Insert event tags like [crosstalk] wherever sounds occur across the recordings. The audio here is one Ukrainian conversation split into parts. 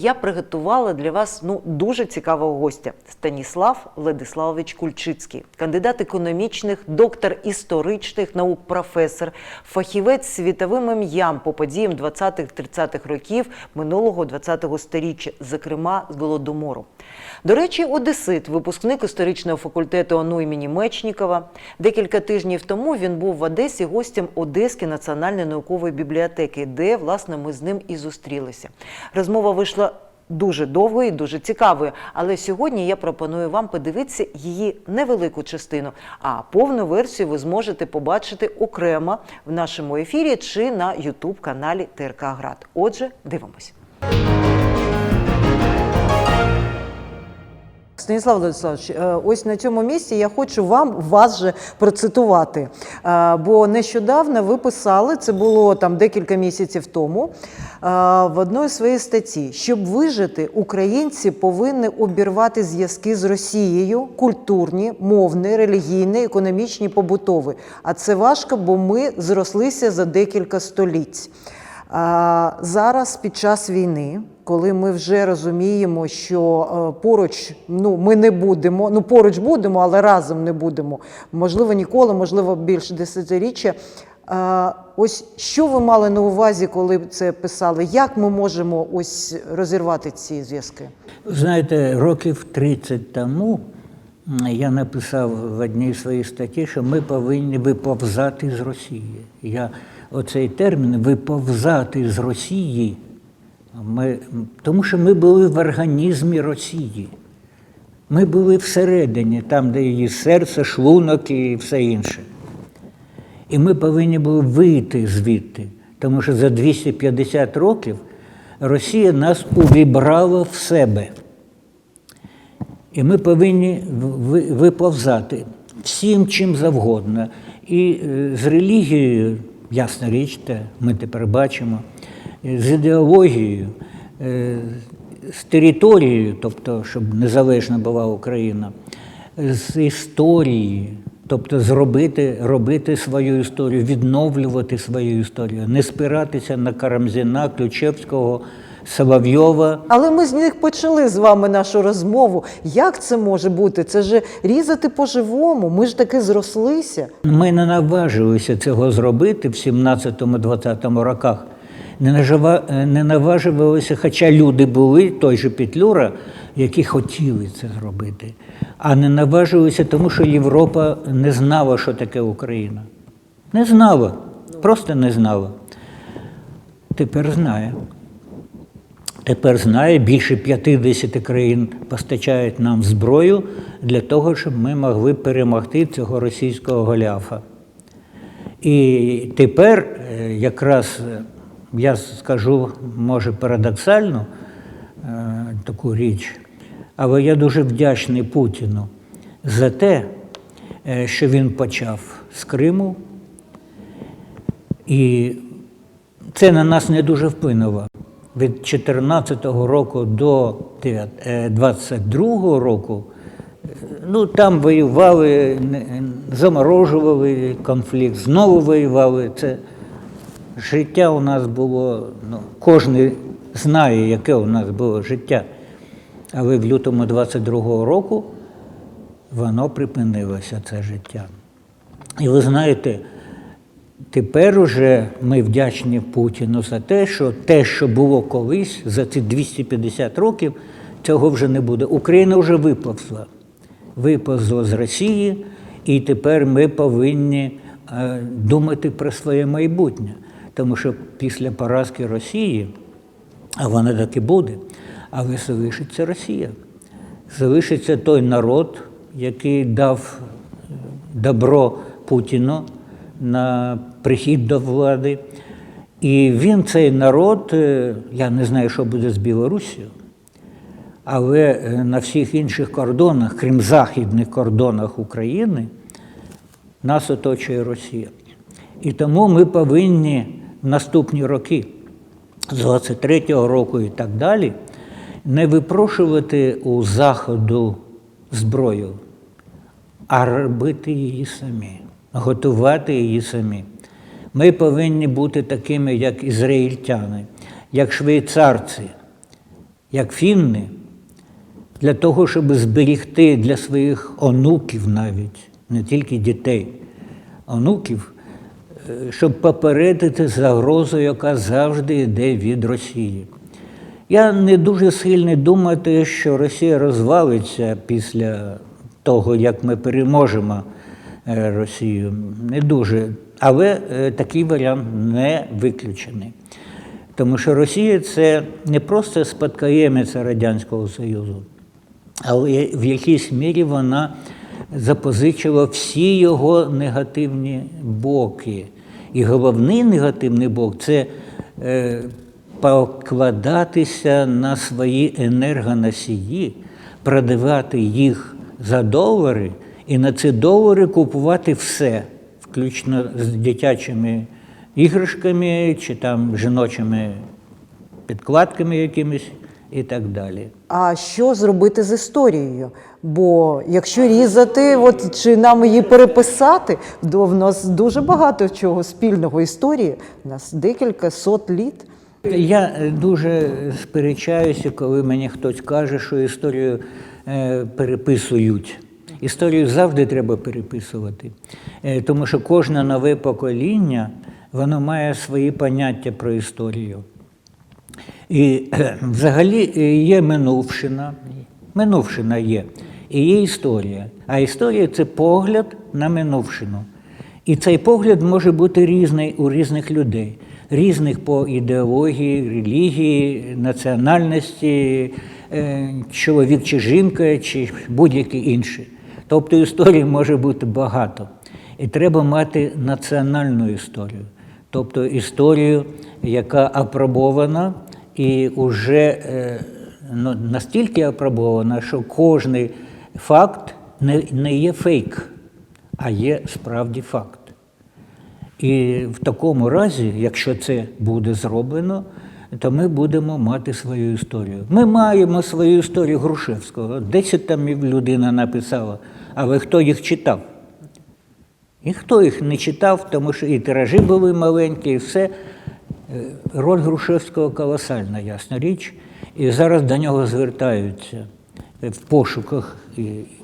Я приготувала для вас ну дуже цікавого гостя Станіслав Владиславович Кульчицький, кандидат економічних, доктор історичних наук, професор, фахівець світовим ім'ям по подіям 20-30-х років минулого 20-го сторіччя, зокрема з голодомору. До речі, одесит, випускник історичного факультету ОНУ імені Мечнікова. Декілька тижнів тому він був в Одесі гостем Одеської національної наукової бібліотеки, де власне ми з ним і зустрілися. Розмова вийшла дуже довгою дуже цікавою. Але сьогодні я пропоную вам подивитися її невелику частину. А повну версію ви зможете побачити окремо в нашому ефірі чи на Ютуб каналі ТРК Град. Отже, дивимось. Станіслав Владиславович, е, ось на цьому місці я хочу вам вас же процитувати. Е, Бо нещодавно ви писали, це було там декілька місяців тому, е, в одної своїй статті, щоб вижити, українці повинні обірвати зв'язки з Росією, культурні, мовні, релігійні, економічні, побутові. А це важко, бо ми зрослися за декілька століть. Зараз під час війни, коли ми вже розуміємо, що е, поруч ну ми не будемо, ну поруч будемо, але разом не будемо. Можливо, ніколи, можливо, більше десятиріччя. Ось що ви мали на увазі, коли це писали? Як ми можемо ось розірвати ці зв'язки? Знаєте, років 30 тому я написав в одній своїй статті, що ми повинні виповзати з Росії. Я оцей термін виповзати з Росії, ми, тому що ми були в організмі Росії. Ми були всередині, там, де її серце, шлунок і все інше. І ми повинні були вийти звідти, тому що за 250 років Росія нас увібрала в себе. І ми повинні виповзати всім чим завгодно. І е, з релігією, ясна річ, ми тепер бачимо, з ідеологією, е, з територією, тобто, щоб незалежна була Україна, з історією, тобто зробити, робити свою історію, відновлювати свою історію, не спиратися на Карамзіна, Ключевського, Соловйова. Але ми з них почали з вами нашу розмову. Як це може бути? Це ж різати по-живому. Ми ж таки зрослися. Ми не наважилися цього зробити в 17-20 роках. Не, нажива, не наважувалися, хоча люди були, той же Петлюра, які хотіли це зробити, а не наважилися, тому що Європа не знала, що таке Україна. Не знала, просто не знала. Тепер знає. Тепер знає, більше 50 країн постачають нам зброю для того, щоб ми могли перемогти цього російського голяфа. І тепер е, якраз е, я скажу, може, парадоксальну е, таку річ, але я дуже вдячний Путіну за те, е, що він почав з Криму. І це на нас не дуже вплинуло. Від 2014 року до 2022 року е, ну, там воювали, заморожували конфлікт, знову воювали. Це життя у нас було, ну, кожен знає, яке у нас було життя. Але в лютому 22-го року воно припинилося, це життя. І ви знаєте, тепер уже ми вдячні Путіну за те, що те, що було колись за ці 250 років, цього вже не буде. Україна вже виповзла. Виповзла з Росії, і тепер ми повинні е, думати про своє майбутнє. Тому що після поразки Росії, а вона так і буде, але залишиться Росія. Залишиться той народ, який дав добро Путіну на прихід до влади. І він, цей народ, е, я не знаю, що буде з Білоруссю, але е, на всіх інших кордонах, крім західних кордонах України, нас оточує Росія. І тому ми повинні в наступні роки, з 23-го року і так далі, не випрошувати у Заходу зброю, а робити її самі, готувати її самі. Ми повинні бути такими, як ізраїльтяни, як швейцарці, як фінни, для того, щоб зберігти для своїх онуків навіть, не тільки дітей, онуків, щоб попередити загрозу, яка завжди йде від Росії. Я не дуже сильний думати, що Росія розвалиться після того, як ми переможемо е, Росію. Не дуже. Але е, такий варіант не виключений. Тому що Росія це не просто спадкоємиця Радянського Союзу, але в якійсь мірі вона запозичила всі його негативні боки. І головний негативний бок це е, покладатися на свої енергоносії, продавати їх за долари і на ці долари купувати все, включно з дитячими іграшками чи там жіночими підкладками якимись і так далі. А що зробити з історією? Бо якщо різати, от чи нам її переписати, то в нас дуже багато чого спільного історії. У нас декілька сот літ. Я е, дуже сперечаюся, коли мені хтось каже, що історію е, переписують. Історію завжди треба переписувати, Е, тому що кожне нове покоління воно має свої поняття про історію. І [clears throat] взагалі е, є минувшина, минувшина є, і є історія. А історія це погляд на минувшину. І цей погляд може бути різний у різних людей, різних по ідеології, релігії, національності, е, чоловік чи жінка, чи будь-які інші. Тобто історій може бути багато. І треба мати національну історію, тобто історію, яка апробована і вже е, ну, настільки апробована, що кожний факт не, не є фейк, а є справді факт. І в такому разі, якщо це буде зроблено, то ми будемо мати свою історію. Ми маємо свою історію Грушевського. Десять там людина написала, але хто їх читав? І хто їх не читав, тому що і тиражі були маленькі, і все. Е, Роль Грушевського колосальна, ясна річ. І зараз до нього звертаються в пошуках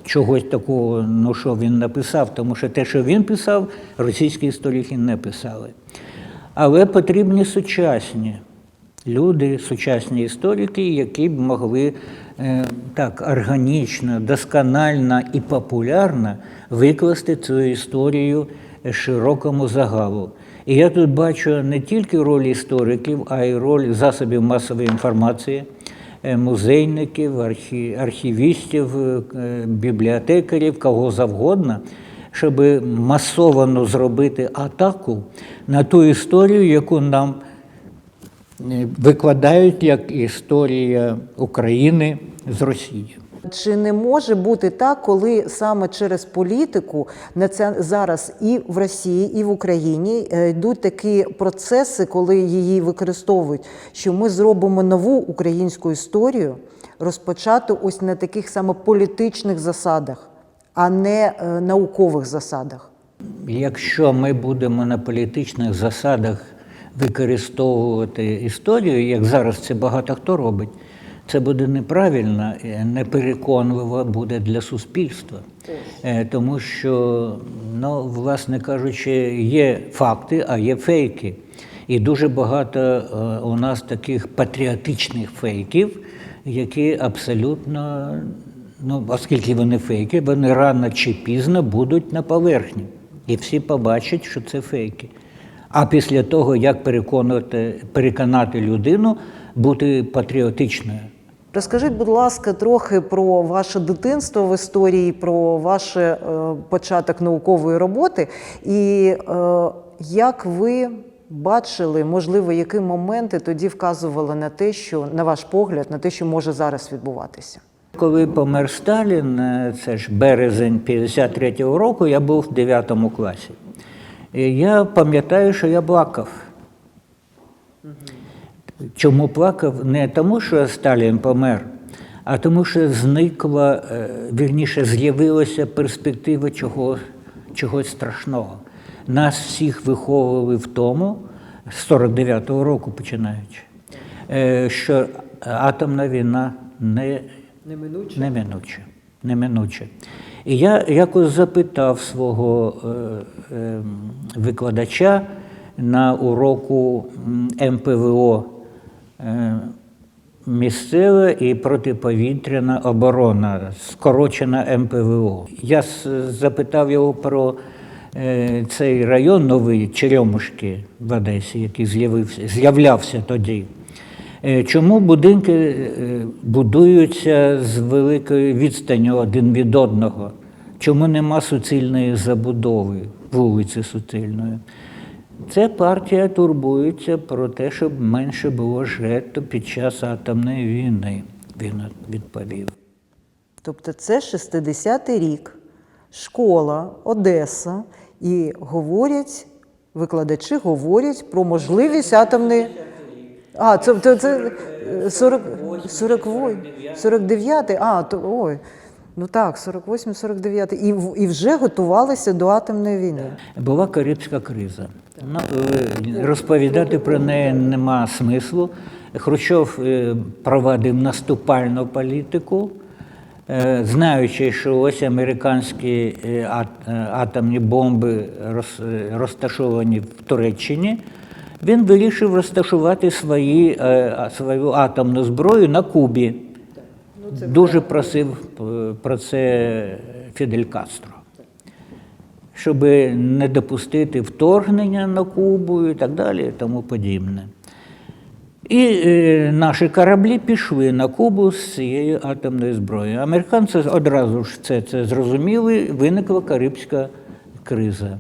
чогось такого, ну що він написав, тому що те, що він писав, російські історики не писали. Але потрібні сучасні люди, сучасні історики, які б могли е, так органічно, досконально і популярно викласти цю історію широкому загалу. І я тут бачу не тільки роль істориків, а й роль засобів масової інформації, е, музейників, архівістів, е, бібліотекарів, кого завгодно, щоб масовано зробити атаку на ту історію, яку нам е, викладають як історія України з Росії. Чи не може бути так, коли саме через політику наці- зараз і в Росії, і в Україні е, йдуть такі процеси, коли її використовують, що ми зробимо нову українську історію, розпочату ось на таких саме політичних засадах, а не е, наукових засадах? Якщо ми будемо на політичних засадах використовувати історію, як зараз це багато хто робить, це буде неправильно, і непереконливо буде для суспільства. Е, Тому що, ну, власне кажучи, є факти, а є фейки. І дуже багато е, у нас таких патріотичних фейків, які абсолютно, ну, оскільки вони фейки, вони рано чи пізно будуть на поверхні. І всі побачать, що це фейки. А після того, як переконати, переконати людину бути патріотичною. Розкажіть, будь ласка, трохи про ваше дитинство в історії, про ваш е, початок наукової роботи, і е, як ви бачили, можливо, які моменти тоді вказували на те, що на ваш погляд, на те, що може зараз відбуватися? Коли помер Сталін, е, це ж березень 53-го року, я був в 9 класі. І я пам'ятаю, що я плакав. Чому плакав? Не тому, що Сталін помер, а тому, що зникла, е, вірніше, з'явилася перспектива чого, чогось страшного. Нас всіх виховували в тому, з 49-го року починаючи, е, що атомна війна не Неминуче. Неминуче. Неминуче. І я якось запитав свого е, викладача на уроку МПВО місцева і протиповітряна оборона, скорочена МПВО. Я запитав його про е, цей район новий Черемушки в Одесі, який з'явився, з'являвся тоді. Е, Чому будинки е, будуються з великою відстанню один від одного? Чому нема суцільної забудови вулиці суцільної? Це партія турбується про те, щоб менше було жертв під час атомної війни. Він відповів. Тобто це 60-й рік, школа, Одеса, і говорять, викладачі говорять про можливість атомної. А, це, це, це 40, 48, 49, а, то, ой, ну так, 48, 49, і, і вже готувалися до атомної війни. Була Карибська криза. Ну, е, розповідати про неї нема смислу. Хрущов е, провадив наступальну політику, е, знаючи, що ось американські ат- атомні бомби розташовані в Туреччині. Він вирішив розташувати свої, свою атомну зброю на Кубі. Дуже просив про це Фідель Кастро щоб не допустити вторгнення на Кубу і так далі, і тому подібне. І е, наші кораблі пішли на Кубу з цією атомною зброєю. Американці одразу ж це, це зрозуміли, виникла Карибська криза.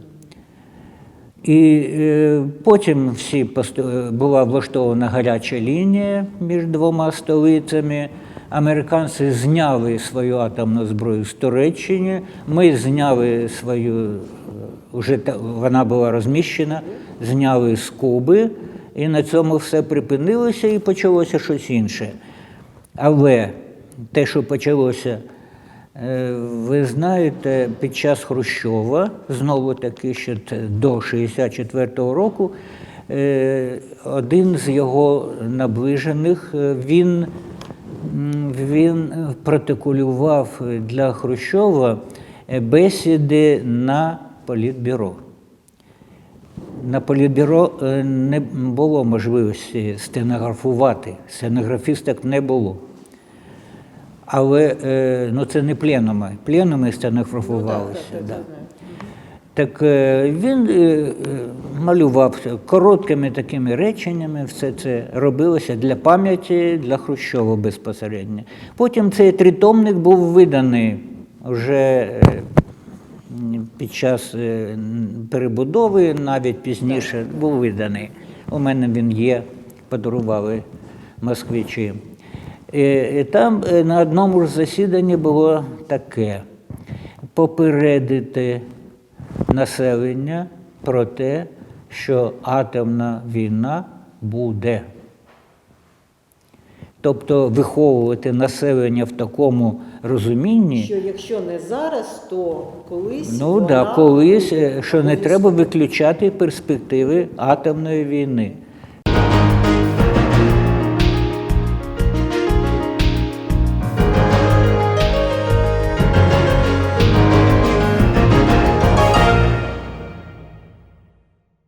І е, потім всі пост- була влаштована гаряча лінія між двома столицями. Американці зняли свою атомну зброю з Туреччини. Ми зняли свою, е, вже вона була розміщена, зняли з Куби, і на цьому все припинилося і почалося щось інше. Але те, що почалося Е, Ви знаєте, під час Хрущова, знову таки ще до 64-го року, е, один з його наближених, він, він протоколював для Хрущова е, бесіди на політбюро. На політбюро е, не було можливості стенографувати, стенографісток не було. Але е, ну, це не пленуми. Пленуми стенографувалися. да. Так е, він е, е, малював короткими такими реченнями, все це робилося для пам'яті, для Хрущова безпосередньо. Потім цей тритомник був виданий вже е, під час е, перебудови, навіть пізніше був виданий. У мене він є, подарували москвичі. І, там е, на одному ж засіданні було таке: попередити населення про те, що атомна війна буде. Тобто виховувати населення в такому розумінні, Що якщо не зараз, то колись. ну да, колись, е, що не треба виключати перспективи атомної війни.